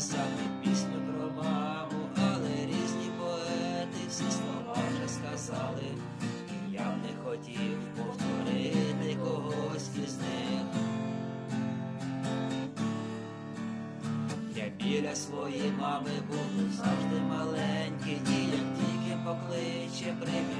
писав пісню про маму, але різні поети всі слова вже сказали, і я б не хотів повторити когось із них. Я біля своєї мами буду завжди маленький, і як тільки покличе прибіг.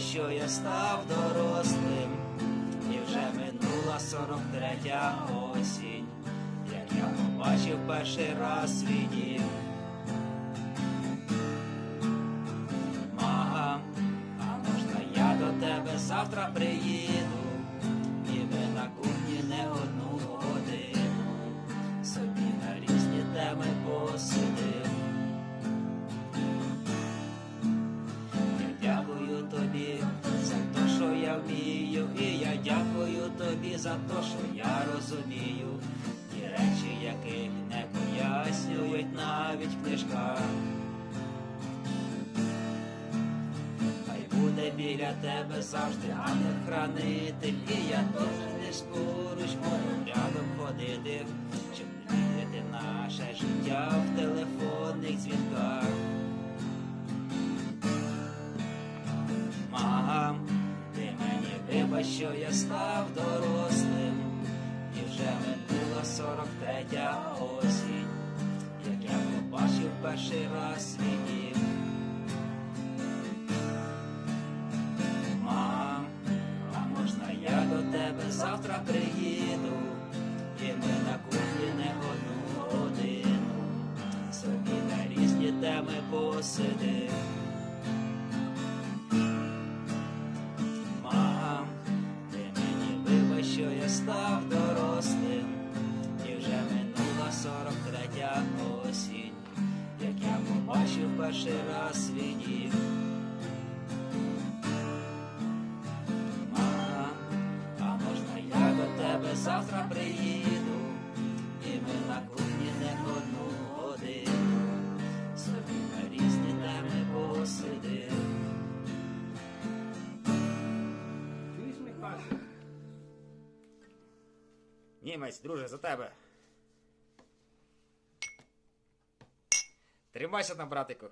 Що я став дорослим, і вже минула 43 осінь, як я побачив перший раз свій дім. Мага, а можна я до тебе завтра приїду, біля тебе завжди ангел-хранитель, і я теж не поруч буду рядом ходити, щоб відвідати наше життя в телефонних дзвінках. Мам, ти мені вибач, що я став дорослим, і вже минула 43 осінь, як я побачив перший раз завтра приїду, і ми на кухні не одну годину, собі на різні теми посидим. Мам, ти мені вибач, що я став дорослим, і вже минула 43 осінь, як я побачив перший раз свій дім. Завтра приїду, і ми на кухні не одну годину, собі на різні теми посидим. Чуєш, Михайло? Німець, друже, за тебе. Тримайся там, братику.